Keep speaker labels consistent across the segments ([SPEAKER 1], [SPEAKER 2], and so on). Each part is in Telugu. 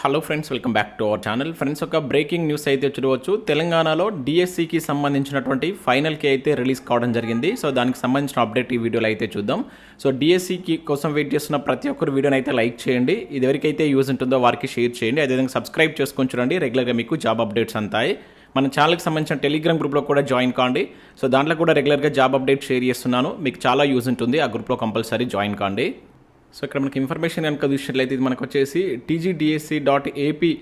[SPEAKER 1] Hello friends welcome back to our channel friends ఒక బ్రేకింగ్ న్యూస్ అయితే చూడవచ్చు. తెలంగాణలో డిఎస్సికి సంబంధించినటువంటి ఫైనల్కి అయితే రిలీజ్ కావడం జరిగింది. సో దానికి సంబంధించిన అప్డేట్ ఈ వీడియోలో అయితే చూద్దాం. సో డిఎస్సికి కోసం వెయిట్ చేస్తున్న ప్రతి ఒక్కరు వీడియోని అయితే లైక్ చేయండి. ఇది ఎవరికైతే యూజ్ ఉంటుందో వారికి షేర్ చేయండి. అదేవిధంగా సబ్స్క్రైబ్ చేసుకొని చూడండి. రెగ్యులర్గా మీకు జాబ్ అప్డేట్స్ అంతాయి. మన ఛానల్కి సంబంధించిన టెలిగ్రామ్ గ్రూప్లో కూడా జాయిన్ కాండి. సో దాంట్లో కూడా రెగ్యులర్గా జాబ్ అప్డేట్ షేర్ చేస్తున్నాను. మీకు చాలా యూజ్ ఉంటుంది. ఆ గ్రూప్లో కంపల్సరీ జాయిన్ కాండి. సో ఇక్కడ మనకి ఇన్ఫర్మేషన్ కనుక చూసినట్లయితే ఇది మనకు వచ్చేసి టీజీడిఎస్సి డాట్ ఏపీ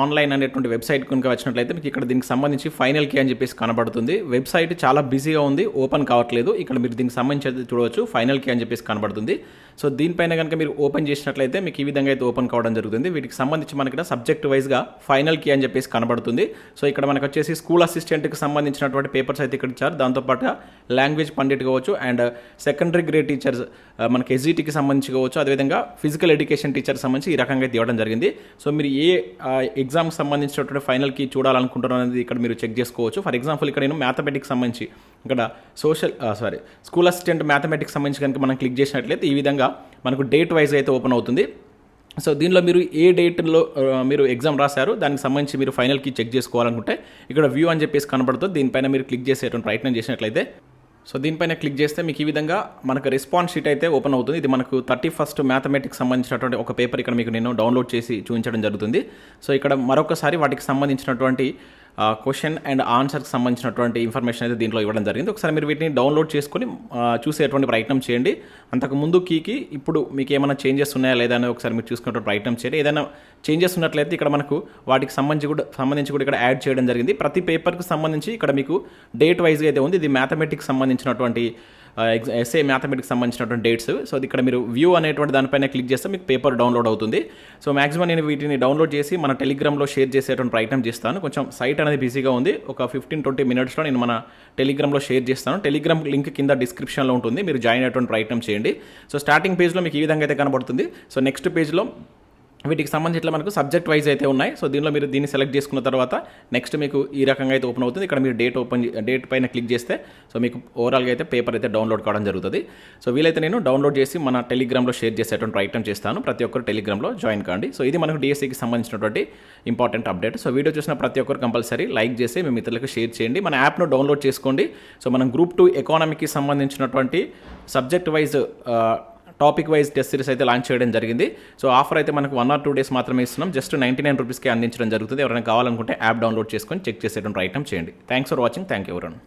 [SPEAKER 1] ఆన్లైన్ అనేటువంటి వెబ్సైట్ కనుక వచ్చినట్లయితే మీకు ఇక్కడ దీనికి సంబంధించి ఫైనల్కి అని చెప్పేసి కనబడుతుంది. వెబ్సైట్ చాలా బిజీగా ఉంది ఓపెన్ కావట్లేదు. ఇక్కడ మీరు దీనికి సంబంధించి చూడవచ్చు ఫైనల్కి అని చెప్పేసి కనబడుతుంది. సో దీనిపైన కనుక మీరు ఓపెన్ చేసినట్లయితే మీకు ఈ విధంగా అయితే ఓపెన్ కావడం జరుగుతుంది. వీటికి సంబంధించి మనకి ఇక్కడ సబ్జెక్ట్ వైజ్గా ఫైనల్కి అని చెప్పేసి కనబడుతుంది. సో ఇక్కడ మనకు వచ్చేసి స్కూల్ అసిస్టెంట్కి సంబంధించినటువంటి పేపర్స్ అయితే ఇక్కడ ఇచ్చారు. దాంతోపాటు లాంగ్వేజ్ పండిట్ కావచ్చు అండ్ సెకండరీ గ్రేడ్ టీచర్స్ మనకి ఎస్జిటికి సంబంధించి కావచ్చు. అదేవిధంగా ఫిజికల్ ఎడ్యుకేషన్ టీచర్ సంబంధించి ఈ రకంగా అయితే ఇవ్వడం జరిగింది. సో మీరు ఏ ఎగ్జామ్కి సంబంధించినటువంటి ఫైనల్కి చూడాలనుకుంటున్నారు అనేది ఇక్కడ మీరు చెక్ చేసుకోవచ్చు. ఫర్ ఎగ్జాంపుల్ ఇక్కడ నేను మ్యాథమెటిక్స్ సంబంధించి ఇక్కడ social sorry school assistant mathematics సంబంధించి కనుక మనం క్లిక్ చేసినట్లయితే ఈ విధంగా మనకు డేట్ వైజ్ అయితే ఓపెన్ అవుతుంది. సో దీనిలో మీరు ఏ డేట్లో మీరు ఎగ్జామ్ రాశారు దానికి సంబంధించి మీరు ఫైనల్కి చెక్ చేసుకోవాలనుకుంటే ఇక్కడ వ్యూ అని చెప్పేసి కనబడుతుంది. దీనిపైన మీరు క్లిక్ చేసేటువంటి ప్రయత్నం చేసినట్లయితే. సో దీనిపైన క్లిక్ చేస్తే మీకు ఈ విధంగా మనకు రెస్పాన్స్ షీట్ అయితే ఓపెన్ అవుతుంది. ఇది మనకు థర్టీ ఫస్ట్ మ్యాథమెటిక్స్ సంబంధించినటువంటి ఒక పేపర్ ఇక్కడ మీకు నేను డౌన్లోడ్ చేసి చూపించడం జరుగుతుంది. సో ఇక్కడ మరొకసారి వాటికి సంబంధించినటువంటి క్వశ్చన్ అండ్ ఆన్సర్కి సంబంధించినటువంటి ఇన్ఫర్మేషన్ అయితే దీంట్లో ఇవ్వడం జరిగింది. ఒకసారి మీరు వీటిని డౌన్లోడ్ చేసుకొని చూసేటువంటి ప్రయత్నం చేయండి. అంతకు ముందు కీకి ఇప్పుడు మీకు ఏమైనా చేంజెస్ ఉన్నాయా లేదా అని ఒకసారి మీరు చూసుకునేటువంటి ప్రయత్నం చేయండి. ఏదైనా చేంజెస్ ఉన్నట్లయితే ఇక్కడ మనకు వాటికి సంబంధించి కూడా సంబంధించి కూడా ఇక్కడ యాడ్ చేయడం జరిగింది. ప్రతి పేపర్కి సంబంధించి ఇక్కడ మీకు డేట్ వైజ్గా అయితే ఉంది. ఇది మ్యాథమెటిక్స్ సంబంధించినటువంటి ఎస్ఏ మ్యాథమెటిక్స్ సంబంధించినటువంటి డేట్స్ సో ఇక్కడ మీరు వ్యూ అనేటువంటి దానిపైన క్లిక్ చేస్తే మీకు పేపర్ డౌన్లోడ్ అవుతుంది. సో మాక్సిమం నేను వీటిని డౌన్లోడ్ చేసి మన టెలిగ్రామ్లో షేర్ చేసేటువంటి ప్రయత్నం చేస్తాను. కొంచెం సైట్ అనేది బిజీగా ఉంది. ఒక ఫిఫ్టీన్ ట్వంటీ మినిట్స్లో నేను మన టెలిగ్రామ్లో షేర్ చేస్తాను. టెలిగ్రామ్ లింక్ కింద డిస్క్రిప్షన్లో ఉంటుంది. మీరు జాయిన్ అయ్యేటువంటి ప్రయత్నం చేయండి. సో స్టార్టింగ్ పేజ్లో మీకు ఈ విధంగా అయితే కనబడుతుంది. సో నెక్స్ట్ పేజ్లో వీటికి సంబంధించి ఇట్లా మనకు సబ్జెక్ట్ వైజ్ అయితే ఉన్నాయి. సో దీనిలో మీరు దీన్ని సెలెక్ట్ చేసుకున్న తర్వాత నెక్స్ట్ మీకు ఈ రకంగా అయితే ఓపెన్ అవుతుంది. ఇక్కడ మీరు డేట్ ఓపెన్ డేట్ పైన క్లిక్ చేస్తే సో మీకు ఓవరాల్గా అయితే పేపర్ అయితే డౌన్లోడ్ కావడం జరుగుతుంది. సో వీలైతే నేను డౌన్లోడ్ చేసి మన టెలిగ్రామ్లో షేర్ చేసేటువంటి ప్రయత్నం చేస్తాను. ప్రతి ఒక్కరు టెలిగ్రామ్లో జాయిన్ కాండి. సో ఇది మనకు డిఎస్సికి సంబంధించినటువంటి ఇంపార్టెంట్ అప్డేట్ సో వీడియో చూసిన ప్రతి ఒక్కరు కంపల్సరీ లైక్ చేసి మీ మిత్రులకు షేర్ చేయండి. మన యాప్ను డౌన్లోడ్ చేసుకోండి. సో మనం గ్రూప్ టూ ఎకానమీకి సంబంధించినటువంటి subject wise topic wise test series అయితే లాంచ్ చేయడం జరిగింది. సో ఆఫర్ అయితే మనకు వన్ ఆర్ టూ డేస్ మాత్రమే ఇస్తున్నాం. జస్ట్ నైంటీ నైన్ రూపీస్కి అందించడం జరుగుతుంది. ఎవరైనా కావాలనుకుంటే యాప్ డౌన్లోడ్ చేసుకొని చెక్ చేసేటువంటి ఐటమ్ చేయండి. Thanks for watching thank you ఎవరన్